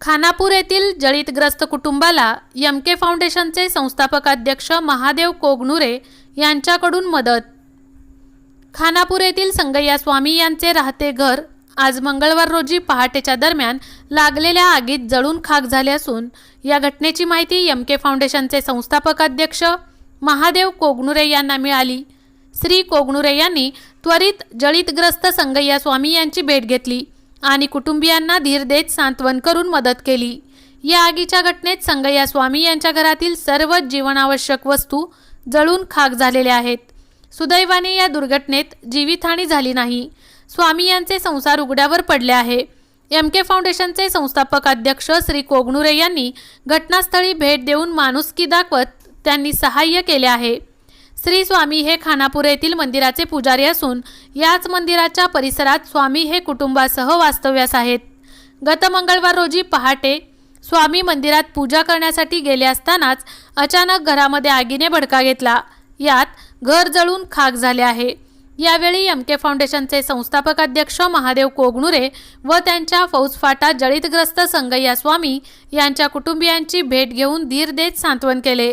खानापूर येथील जळीतग्रस्त कुटुंबाला एम के फाउंडेशनचे संस्थापक अध्यक्ष महादेव कोगनुरे यांच्याकडून मदत. खानापूर येथील संगय्या स्वामी यांचे राहते घर आज मंगळवार रोजी पहाटेच्या दरम्यान लागलेल्या आगीत जळून खाक झाले असून या घटनेची माहिती एम के फाउंडेशनचे संस्थापक अध्यक्ष महादेव कोगनुरे यांना मिळाली. श्री कोगनुरे यांनी त्वरित जळीतग्रस्त संगय्या स्वामी यांची भेट घेतली. आणि कुटुंबियांना धीर देत सांत्वन करून मदत केली. या आगीच्या घटनेत संगय्या स्वामी यांच्या घरातील सर्व जीवनावश्यक वस्तू जळून खाक झालेल्या आहेत. सुदैवाने या दुर्घटनेत जीवितहानी झाली नाही. स्वामी यांचे संसार उघड्यावर पडले आहे. एम के फाउंडेशनचे संस्थापक अध्यक्ष श्री कोगणुरे यांनी घटनास्थळी भेट देऊन माणुसकी दाखवत त्यांनी सहाय्य केले आहे. श्री स्वामी हे खानापूर येथील मंदिराचे पुजारी असून याच मंदिराच्या परिसरात स्वामी हे कुटुंबासह वास्तव्यास आहेत. गत मंगळवार रोजी पहाटे स्वामी मंदिरात पूजा करण्यासाठी गेले असतानाच अचानक घरामध्ये आगीने भडका घेतला. यात घर जळून खाक झाले आहे. यावेळी एम के फाउंडेशनचे संस्थापक अध्यक्ष महादेव कोगणुरे व त्यांच्या फौजफाटा जळीतग्रस्त संगय्या स्वामी यांच्या कुटुंबियांची भेट घेऊन धीर देत सांत्वन केले.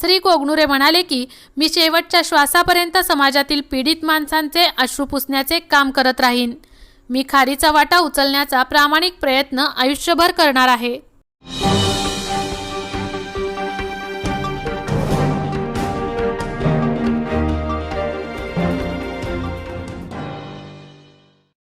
श्री कोगनुरे म्हणाले की मी शेवटच्या श्वासापर्यंत समाजातील पीडित माणसांचे अश्रू पुसण्याचे काम करत राहीन. मी खारीचा वाटा उचलण्याचा प्रामाणिक प्रयत्न आयुष्यभर करणार आहे.